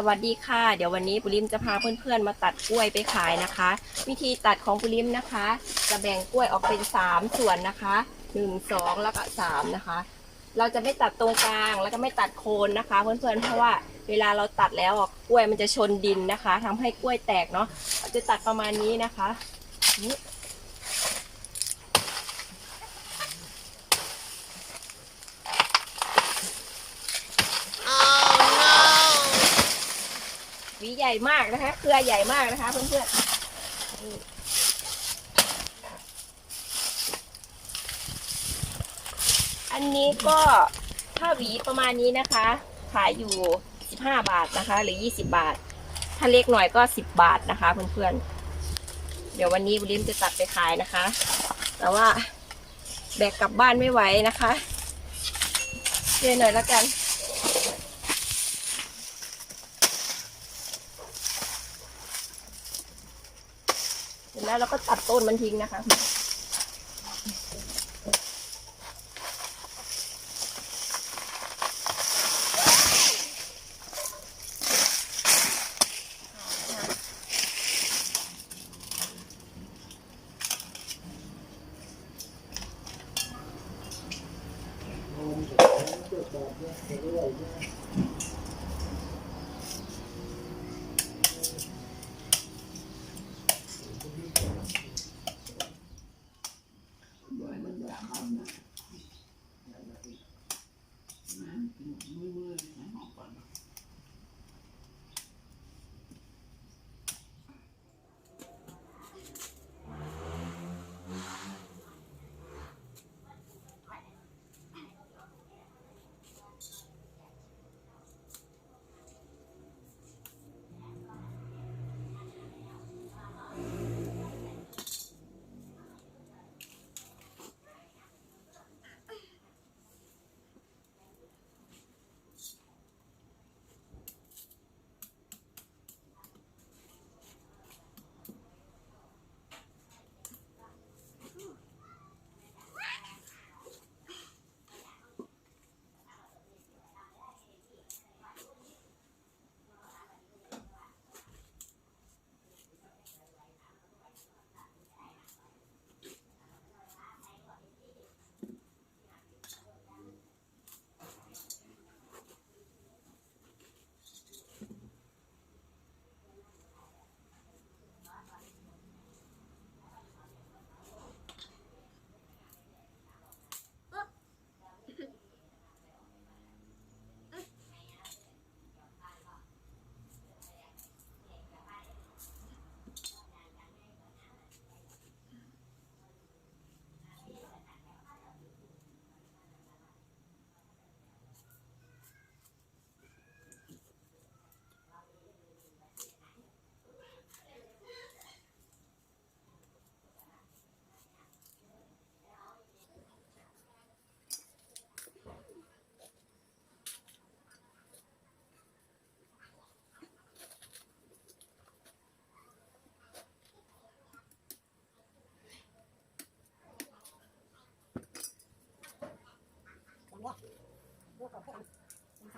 สวัสดีค่ะ เดี๋ยววันนี้ปุริมจะพาเพื่อนๆมาตัดกล้วยไปขายนะคะ วิธีตัดของปุริมนะคะ จะแบ่งกล้วยออกเป็น 3 ส่วนนะคะ1 2 แล้วก็3นะคะ เราจะไม่ตัดตรงกลางแล้วก็ไม่ตัดโคนนะคะ เพื่อนๆเพราะว่าเวลาเราตัดแล้วอะกล้วยมันจะชนดินนะคะทำให้กล้วยแตกเนาะเราจะตัดประมาณนี้นะคะนี่หวี ใหญ่มากนะคะ เครือใหญ่มากนะคะเพื่อนๆ อันนี้ก็ถ้าหวีประมาณนี้นะคะ ขายอยู่ 15 บาทนะคะ หรือ 20 บาท ถ้าเล็กหน่อยก็ 10 บาทนะคะเพื่อนๆ เดี๋ยววันนี้บุริมจะตัดไปขายนะคะ แต่ว่าแบกกลับบ้านไม่ไหวนะคะเดี๋ยวหน่อยแล้วกัน ร็จแล้วเราก็ตัดต้นมันทิ้งนะคะถึง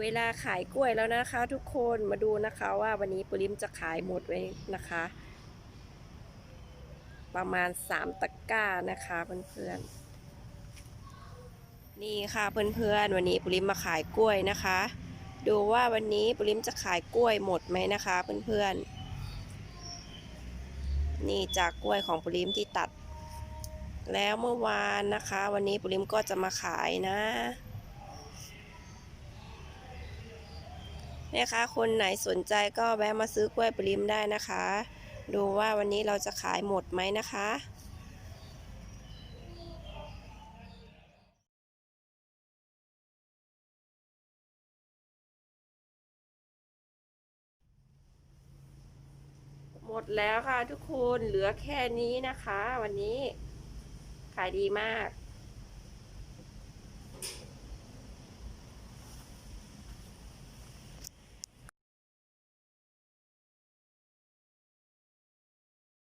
เวลาขายกล้วยแล้วนะคะ ทุกคนมาดูนะคะว่าวันนี้ปุริมจะขายหมดไว้นะคะ ประมาณ3ตะกร้านะคะเพื่อนๆนี่ค่ะเพื่อนๆวันนี้ปุริมมาขายกล้วยนะคะ ดูว่าวันนี้ปุริมจะขายกล้วยหมดไหมนะคะเพื่อนๆนี่จากกล้วยของปุริมที่ตัด แล้วเมื่อวานนะคะ วันนี้ปุริมก็จะมาขายนะ แม่ค้าคนไหนสนใจก็แวะมาซื้อกล้วยปริมได้นะคะ ดูว่าวันนี้เราจะขายหมดไหมนะคะหมดแล้วค่ะทุกคนเหลือแค่นี้นะคะ วันนี้ขายดีมาก